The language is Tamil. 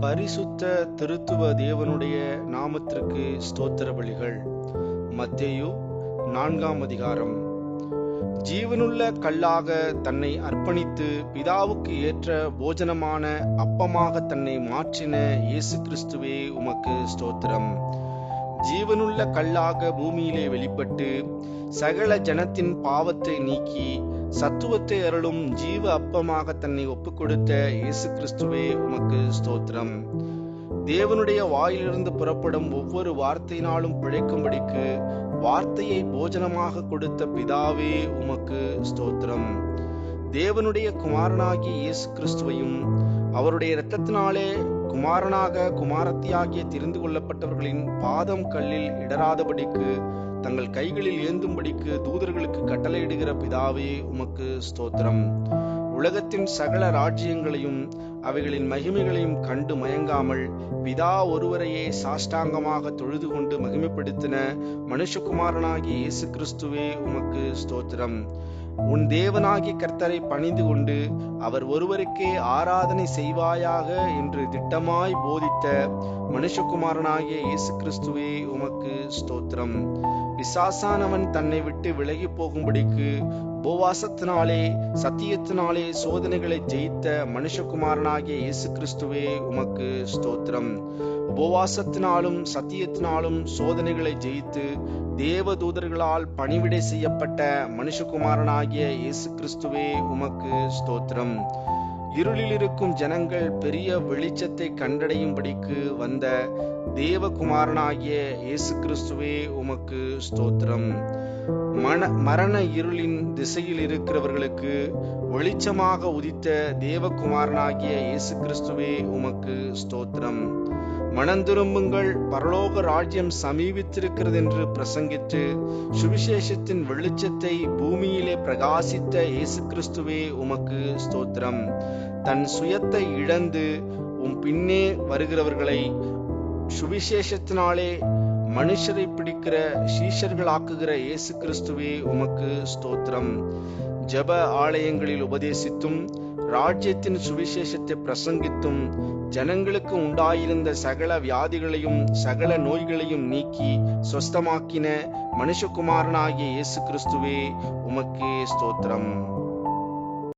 பரிசுத்த திருத்துவ தேவனுடைய நாமத்திற்கு ஸ்தோத்திர பலிகள். மத்தேயு நான்காம் அதிகாரம். ஜீவனுள்ள கல்லாக தன்னை அர்ப்பணித்து பிதாவுக்கு ஏற்ற போஜனமான அப்பமாக தன்னை மாற்றின இயேசு கிறிஸ்துவே உமக்கு ஸ்தோத்திரம். ஜீவனுள்ள கல்லாக பூமியிலே வெளிப்பட்டு சகல ஜனத்தின் பாவத்தை நீக்கி சத்துவத்தை அருளும் ஜீவ அப்பமாக தன்னை ஒப்புக் கொடுத்த இயேசு கிறிஸ்துவே உமக்கு ஸ்தோத்திரம். தேவனுடைய வாயிலிருந்து புறப்படும் ஒவ்வொரு வார்த்தையினாலும் பிழைக்கும்படிக்கு வார்த்தையை போஜனமாக கொடுத்த பிதாவே உமக்கு ஸ்தோத்திரம். தேவனுடைய குமாரனாகிய இயேசு கிறிஸ்துவையும் அவருடைய இரத்தத்தினாலே குமாரனாக குமாரத்தியாகிய தெரிந்து கொள்ளப்பட்டவர்களின் பாதம் கல்லில் இடராதபடிக்கு தங்கள் கைகளில் ஏந்தும்படிக்கு தூதர்களுக்கு கட்டளையிடுகிற பிதாவே உமக்கு ஸ்தோத்திரம். உலகத்தின் சகல ராஜ்யங்களையும் அவைகளின் மகிமைகளையும் கண்டு மயங்காமல் பிதா ஒருவரையே சாஷ்டாங்கமாக தொழுது கொண்டு மகிமைப்படுத்தின மனுஷகுமாரனாகிய இயேசு கிறிஸ்துவே உமக்கு ஸ்தோத்திரம். உன் தேவனாகி கர்த்தரை பணிந்து கொண்டு அவர் ஒருவருக்கே ஆராதனை செய்வாயாக என்று திட்டமாய் போதித்த மனுஷகுமாரனாகிய இயேசு கிறிஸ்துவே உமக்கு ஸ்தோத்திரம். பிசாசானவன் தன்னை விட்டு விலகி போகும்படிக்கு உபவாசத்தினாலே சத்தியத்தினாலே சோதனைகளை ஜெயித்த மனுஷகுமாரனாகிய இயேசு கிறிஸ்துவே உமக்கு ஸ்தோத்திரம். உபவாசத்தினாலும் சத்தியத்தினாலும் சோதனைகளை ஜெயித்து தேவ தூதர்களால் பணிவிடை செய்யப்பட்ட மனுஷகுமாரனாகிய இயேசு கிறிஸ்துவே உமக்கு ஸ்தோத்திரம். இருளில் இருக்கும் ஜனங்கள் பெரிய வெளிச்சத்தை கண்டடையும்படிக்கு வந்த தேவகுமாரனாகிய இயேசு கிறிஸ்துவே உமக்கு ஸ்தோத்திரம். மன மரண இருளின் திசையில் இருக்கிறவர்களுக்கு வெளிச்சமாக உதித்த தேவகுமாரனாகிய இயேசு கிறிஸ்துவே உமக்கு ஸ்தோத்திரம். மனந்திரும்புங்கள். பரலோக ராஜ்யம் சமீபித்திருக்கிறது என்று பிரசங்கித்து சுவிசேஷத்தின் வெளிச்சத்தை பூமியிலே பிரகாசித்த இயேசு கிறிஸ்துவே உமக்கு ஸ்தோத்திரம். தன் சுயத்தை இழந்து உம் பின்னே வருகிறவர்களை சுவிசேஷத்தினாலே மனுஷரை பிடிக்கிற சீஷர்களாக்குகிற இயேசு கிறிஸ்துவே உமக்கு ஸ்தோத்திரம். ஜப ஆலயங்களில் உபதேசித்தும் ராஜ்யத்தின் சுவிசேஷத்தை பிரசங்கித்தும் ஜனங்களுக்கு உண்டாயிருந்த சகல வியாதிகளையும் சகல நோய்களையும் நீக்கி சொஸ்தமாக்கின மனுஷகுமாரனாகிய இயேசு கிறிஸ்துவே உமக்கே ஸ்தோத்திரம்.